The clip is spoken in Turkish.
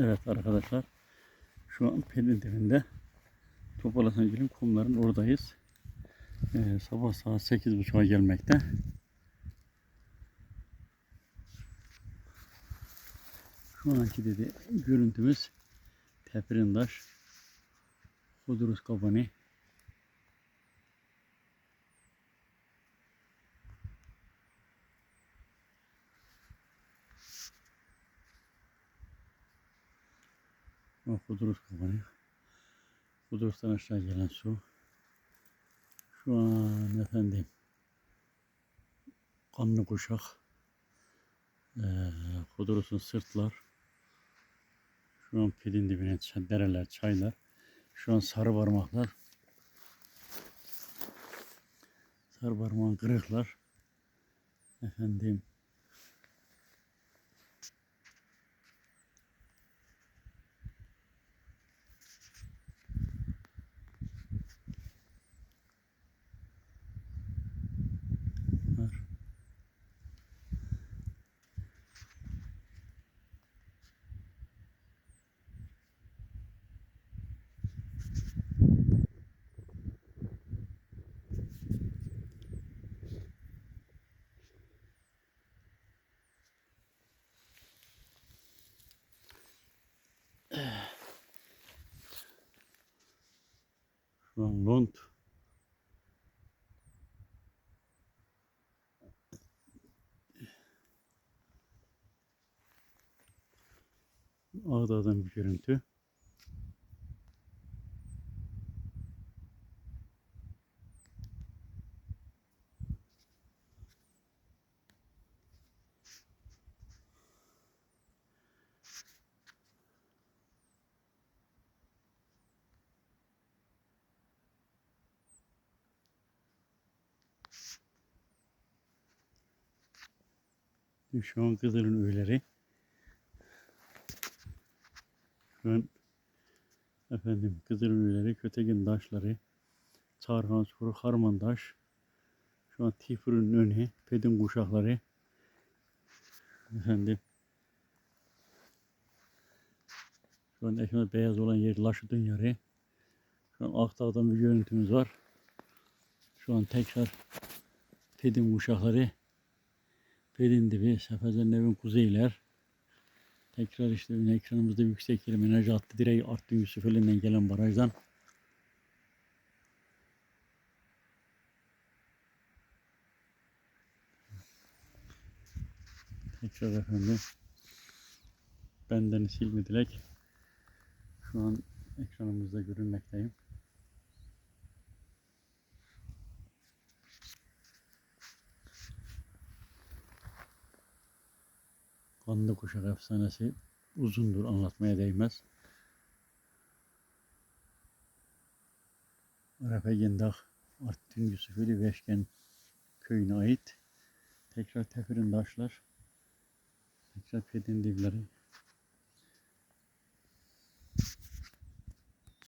Evet arkadaşlar. Şu an Pelin dibinde Topalasan Gölü'nün kumların oradayız. Ee, sabah saat 8.30'a gelmekte. Şu anki dedi görüntümüz Tepirindaş Kuduruz Kabani O Kuduruz Kabani Kuduruz'dan aşağı gelen su şu an efendim kanlı kuşak ee, Kuduruz'un sırtlar şu an pilin dibine dereler, çaylar. Şu an sarı parmaklar. Sarı parmağın kırıklar. Efendim. Lond. Ağda'dan bir görüntü. Şu an Kızıl'ın öyleri. Şu an efendim Kızıl'ın öyleri, Kötegin taşları, Çarhan Çuru, Harman taş. Şu an Tifur'un önü, Pedin kuşakları. Efendim. Şu an ekmek beyaz olan yer Laşıdın yeri. Şu an Akdağ'dan bir görüntümüz var. Şu an tekrar Pedin kuşakları. Pelin dibi, Seferden evin kuzeyler. Tekrar işte ekranımızda yüksek enerji attı direği arttı Yusuf elinden gelen barajdan. Tekrar efendim. Benden silmi dilek. Şu an ekranımızda görünmekteyim. Kanlı kuşak efsanesi uzundur anlatmaya değmez. Arafa Gendah Artvin Yusufeli Veşken köyüne ait. Tekrar Tefirin Daşlar. Tekrar Pedin Divleri.